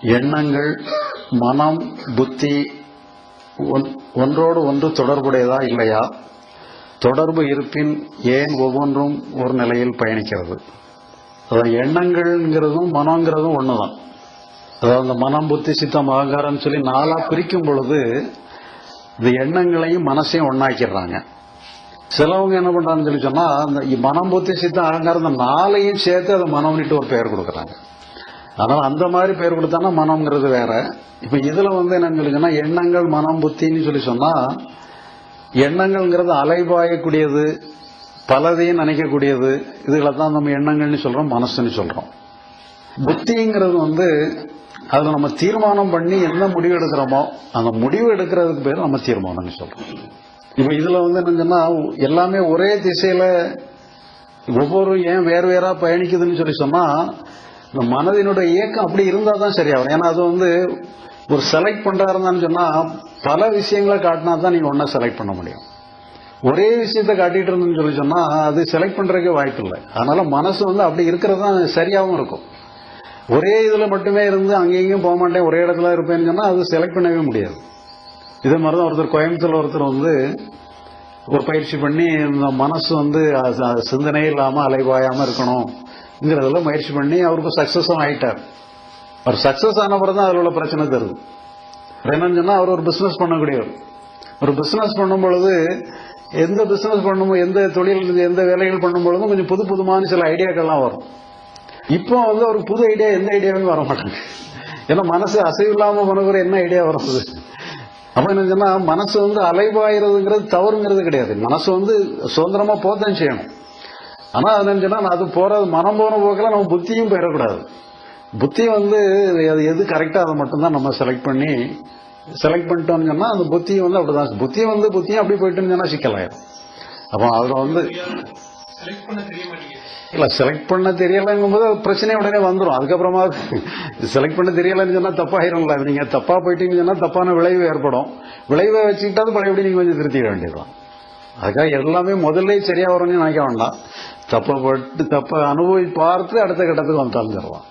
எண்ணங்கள் மனம் புத்தி ஒன்- ஒன்றோடு ஒன்று தொடர்புடையதா இல்லையா? தொடர்பு இருப்பின் ஏன் ஒவ்வொன்றும் ஒரு நிலையில் பயணிக்கிறது? அதாவது எண்ணங்கள்ங்கிறதும் மனங்கிறதும் தான் அதாவது அந்த மனம் புத்தி சித்தம் அகங்காரம் சொல்லி நாளாக பிரிக்கும் பொழுது இந்த எண்ணங்களையும் மனசையும் ஒன்றாக்கிடுறாங்க சிலவங்க என்ன பண்ணுறாங்கன்னு சொல்லி சொன்னால் அந்த மனம் புத்தி சித்தம் அகங்காரம் இந்த நாளையும் சேர்த்து அதை மனம்னுட்டு ஒரு பெயர் கொடுக்குறாங்க. அதனால் அந்த மாதிரி பெயர் கொடுத்தானா மனம்ங்கிறது வேற. இப்போ இதில் வந்து என்னன்னு சொல்லி எண்ணங்கள் மனம் புத்தின்னு சொல்லி சொன்னால் எண்ணங்கள்ங்கிறது அலைபாயக்கூடியது பலதையும் நினைக்கக்கூடியது. இதுகளை தான் நம்ம எண்ணங்கள்னு சொல்கிறோம் மனசுன்னு சொல்கிறோம் புத்திங்கிறது வந்து அதில் நம்ம தீர்மானம் பண்ணி என்ன முடிவு எடுக்கிறோமோ அந்த முடிவு எடுக்கிறதுக்கு பேர் நம்ம தீர்மானம்னு சொல்கிறோம் இப்போ இதில் வந்து என்னங்கன்னா எல்லாமே ஒரே திசையில் ஒவ்வொரு ஏன் வேறு வேறாக பயணிக்குதுன்னு சொல்லி சொன்னால் இந்த மனதினுடைய இயக்கம் அப்படி இருந்தால் தான் சரியாகும் ஏன்னா அது வந்து ஒரு செலக்ட் இருந்தான்னு சொன்னால் பல விஷயங்களை காட்டினா தான் நீங்கள் ஒன்றா செலக்ட் பண்ண முடியும். ஒரே விஷயத்த காட்டிட்டு இருந்தேன்னு சொல்லி சொன்னால் அது செலக்ட் பண்ணுறதுக்கே வாய்ப்பு இல்லை. அதனால் மனசு வந்து அப்படி இருக்கிறது தான் சரியாகவும் இருக்கும். ஒரே இதில் மட்டுமே இருந்து அங்கேயும் போக மாட்டேன் ஒரே இடத்துல இருப்பேன்னு சொன்னால் அது செலக்ட் பண்ணவே முடியாது. இதே மாதிரி தான் ஒருத்தர் கோயம்புத்தூரில் ஒருத்தர் வந்து ஒரு பயிற்சி பண்ணி இந்த மனசு வந்து சிந்தனையே இல்லாமல் அலைவாயாமல் இருக்கணும். ங்கிறதெல்லாம் முயற்சி பண்ணி அவருக்கு சக்சஸும் ஆயிட்டார். அவர் சக்சஸ் ஆன தான் அதில் உள்ள பிரச்சனை தருது. என்னன்னு சொன்னால் அவர் ஒரு பிஸ்னஸ் பண்ணக்கூடியவர். ஒரு பிஸ்னஸ் பண்ணும் பொழுது எந்த பிஸ்னஸ் பண்ணும் எந்த தொழில் எந்த வேலைகள் பண்ணும் பொழுதும் கொஞ்சம் புது புதுமான சில ஐடியாக்கள்லாம் வரும். இப்போ வந்து அவருக்கு புது ஐடியா எந்த ஐடியாவும் வர மாட்டாங்க. ஏன்னா மனசு அசைவு இல்லாமல் பண்ணுகிற என்ன ஐடியா வருது அப்போ என்ன சொன்னால் மனசு வந்து அலைபாயிறதுங்கிறது தவறுங்கிறது கிடையாது. மனசு வந்து சுதந்திரமாக போதான் செய்யணும். ஆனா அது என்ன அது போறது மனம் போன போக்கில் நம்ம புத்தியும் போயிடக்கூடாது. புத்தி வந்து அது எது கரெக்டா அதை மட்டும்தான் நம்ம செலக்ட் பண்ணி செலக்ட் பண்ணிட்டோம்னு சொன்னா அந்த புத்தி வந்து அப்படிதான். புத்தி வந்து புத்தியும் அப்படி போயிட்டுன்னு சொன்னா சிக்கலாயிரும். அப்போ அதுல வந்து இல்ல செலக்ட் பண்ண தெரியலங்கும் போது பிரச்சனை உடனே வந்துடும் அதுக்கப்புறமா செலக்ட் பண்ண தெரியலன்னு சொன்னா தப்பாயிரும்ல. அது நீங்க தப்பா போயிட்டீங்கன்னு சொன்னா தப்பான விளைவு ஏற்படும். விளைவை வச்சுக்கிட்டாது பழையபடி நீங்க கொஞ்சம் திருத்திட வேண்டியதுதான். அதுக்காக எல்லாமே முதல்ல சரியா வரும்னு நினைக்க வேண்டாம். தப்பை பட்டு தப்பை அனுபவி பார்த்து அடுத்த கட்டத்துக்கு வந்து தருவான்